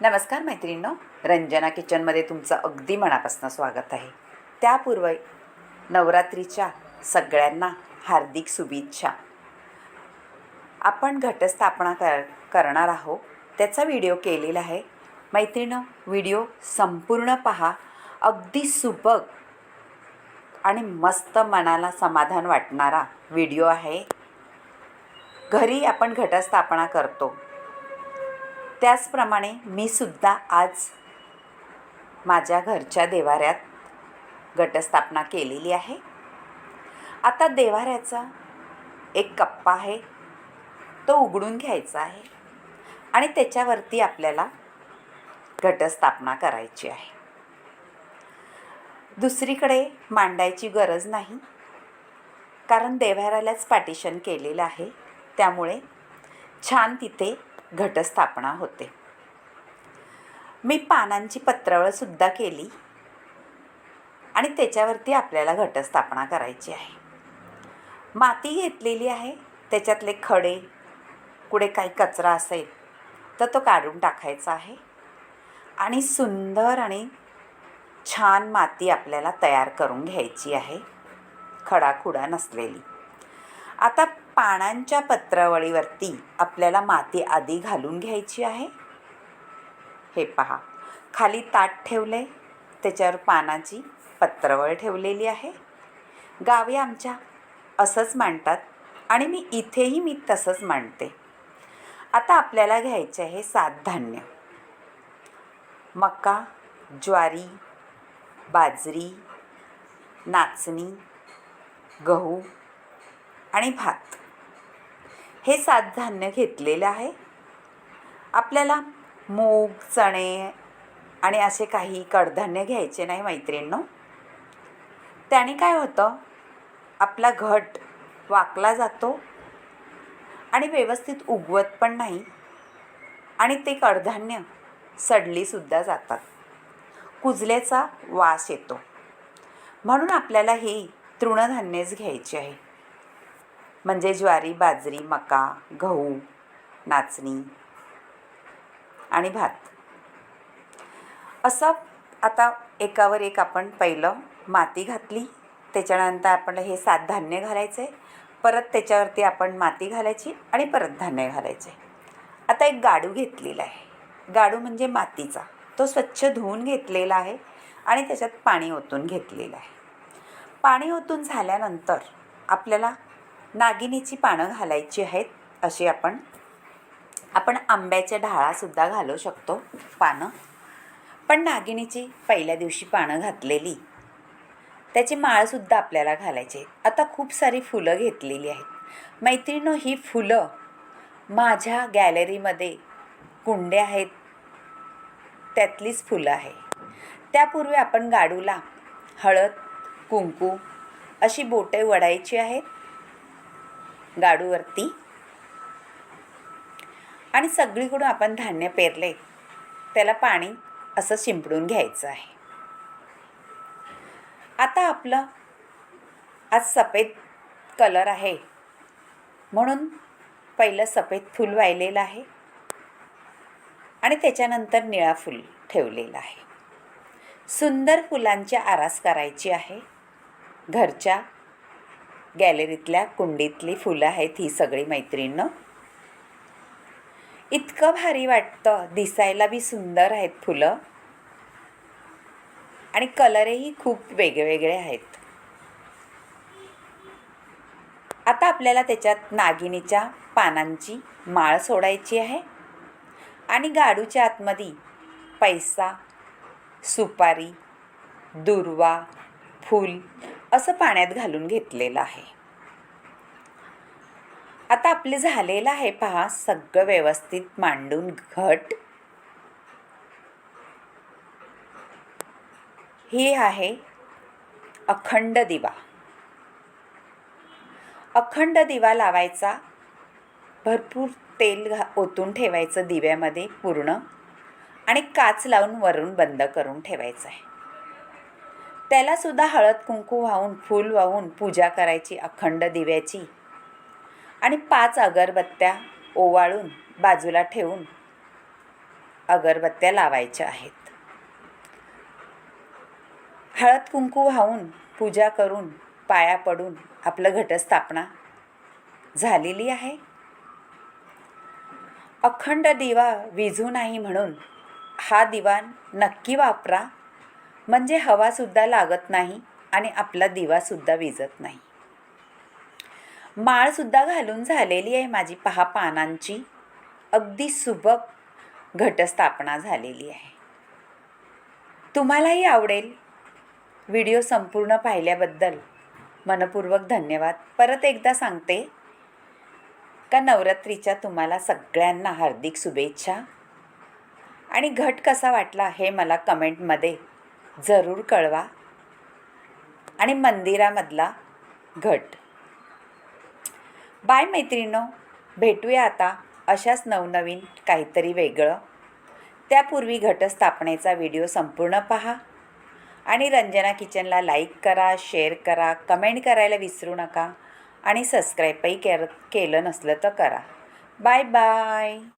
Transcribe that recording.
नमस्कार मैत्रिणींनो रंजना किचनमध्ये तुमचं अगदी मनापासून स्वागत आहे. त्यापूर्वी नवरात्रीच्या सगळ्यांना हार्दिक शुभेच्छा. आपण घटस्थापना कर करणार आहोत. त्याचा व्हिडिओ केलेला आहे. मैत्रिणं व्हिडिओ संपूर्ण पहा. अगदी सुबक आणि मस्त मनाला समाधान वाटणारा व्हिडिओ आहे. घरी आपण घटस्थापना करतो. त्याचप्रमाणे मी सुद्धा आज माझ्या घरच्या देवाऱ्यात घटस्थापना केलेली आहे. आता देवाऱ्याचा एक कप्पा आहे तो उघडून घ्यायचा आहे आणि त्याच्यावरती आपल्याला घटस्थापना करायची आहे. दुसरीकडे मांडायची गरज नाही कारण देवाऱ्यालाच पार्टिशन केलेलं आहे. त्यामुळे छान तिथे घटस्थापना होते. मी पानांची पत्रावळसुद्धा केली आणि त्याच्यावरती आपल्याला घटस्थापना करायची आहे. माती घेतलेली आहे त्याच्यातले खडे कुठे काही कचरा असेल तर तो काढून टाकायचा आहे आणि सुंदर आणि छान माती आपल्याला तयार करून घ्यायची आहे खडाखुडा नसलेली. आता पानांच्या पत्रावळीवरती आपल्याला माती आधी घालून घ्यायची आहे. हे पहा. खाली ताट ठेवले त्याच्यावर पानाची पत्रावळ ठेवलेली आहे. गावी आमच्या असंच मांडतात आणि मी इथेही मी तसंच मांडते. आता आपल्याला घ्यायचे आहे सात धान्य. मका ज्वारी बाजरी नाचणी गहू आणि भात. हे सात धान्य घेतलेलं आहे. आपल्याला मूग चणे आणि असे काही कडधान्य घ्यायचे नाही मैत्रिणींनो. त्याने काय होतं? आपला घट वाकला जातो आणि व्यवस्थित उगवत पण नाही आणि ते कडधान्य सडलीसुद्धा जातात. कुजल्याचा वास येतो. म्हणून आपल्याला ही तृणधान्यच घ्यायची आहे. म्हणजे ज्वारी बाजरी मका गहू नाचणी आणि भात. असं आता एकावर एक आपण पहिलं माती घातली. त्याच्यानंतर आपण हे सात धान्य घालायचे. परत त्याच्यावरती आपण माती घालायची आणि परत धान्य घालायचे. आता एक गाडू घेतलेला आहे. गाडू म्हणजे मातीचा. तो स्वच्छ धुवून घेतलेला आहे आणि त्याच्यात पाणी ओतून घेतलेलं आहे. पाणी ओतून झाल्यानंतर आपल्याला नागिनीची पानं घालायची आहेत अशी आपण आपण आंब्याच्या ढाळासुद्धा घालू शकतो पानं. पण नागिनीची पहिल्या दिवशी पानं घातलेली त्याची माळसुद्धा आपल्याला घालायची आता खूप सारी फुलं घेतलेली आहेत. मैत्रिणं ही फुलं माझ्या गॅलरीमध्ये कुंडे आहेत त्यातलीच फुलं आहे. त्यापूर्वी आपण गाडूला हळद कुंकू अशी बोटे वडायची आहेत. गाडूवरती. आणि सगळीकडून आपण धान्य पेरले त्याला पाणी असं शिंपडून घ्यायचं आहे. आता आपलं आज सफेद कलर आहे. म्हणून पहिलं सफेद फूल वाहिलेलं आहे. आणि त्याच्यानंतर निळा फूल ठेवलेलं आहे. सुंदर फुलांची आरास करायची आहे. घरच्या गॅलरीतल्या कुंडीतली फुलं आहेत ही सगळी मैत्रिणं इतकं भारी वाटतं. दिसायला बी सुंदर आहेत फुलं. आणि कलरही खूप वेगवेगळे आहेत. आता आपल्याला त्याच्यात नागिनीच्या पानांची माळ सोडायची आहे. आणि गाडूच्या आतमध्ये पैसा सुपारी दुर्वा फूल असं पाण्यात घालून घेतलेलं आहे. आता आपले झालेलं आहे पहा सगळं व्यवस्थित मांडून घट. ही आहे अखंड दिवा. अखंड दिवा लावायचा भरपूर तेल घा ओतून ठेवायचं दिव्यामध्ये पूर्ण आणि काच लावून वरून बंद करून ठेवायचं आहे. त्यालासुद्धा हळद कुंकू वाहून फूल वाहून पूजा करायची अखंड दिव्याची. आणि पाच अगरबत्त्या ओवाळून बाजूला ठेवून अगरबत्त्या लावायच्या आहेत. हळद कुंकू वाहून पूजा करून पाया पडून आपलं घटस्थापना झालेली आहे. अखंड दिवा विझू नाही म्हणून हा दिवा नक्की वापरा. म्हणजे हवासुद्धा लागत नाही आणि आपला दिवासुद्धा विजत नाही. माळसुद्धा घालून झालेली आहे माझी पहा पानांची अगदी सुबक घटस्थापना झालेली आहे. तुम्हालाही आवडेल व्हिडिओ संपूर्ण पाहिल्याबद्दल. मनपूर्वक धन्यवाद. परत एकदा सांगते का नवरात्रीच्या तुम्हाला सगळ्यांना हार्दिक शुभेच्छा. आणि घट कसा वाटला हे मला कमेंटमध्ये जरूर कळवा. आणि मंदिरामधला घट. बाय मैत्रिणो भेटूया आता अशाच नवनवीन काहीतरी वेगळं. त्यापूर्वी घटस्थापनेचा व्हिडिओ संपूर्ण पहा. आणि रंजना किचनला लाईक करा शेअर करा कमेंट करायला विसरू नका. आणि सबस्क्राईबही केलं नसलं तर करा. Bye bye.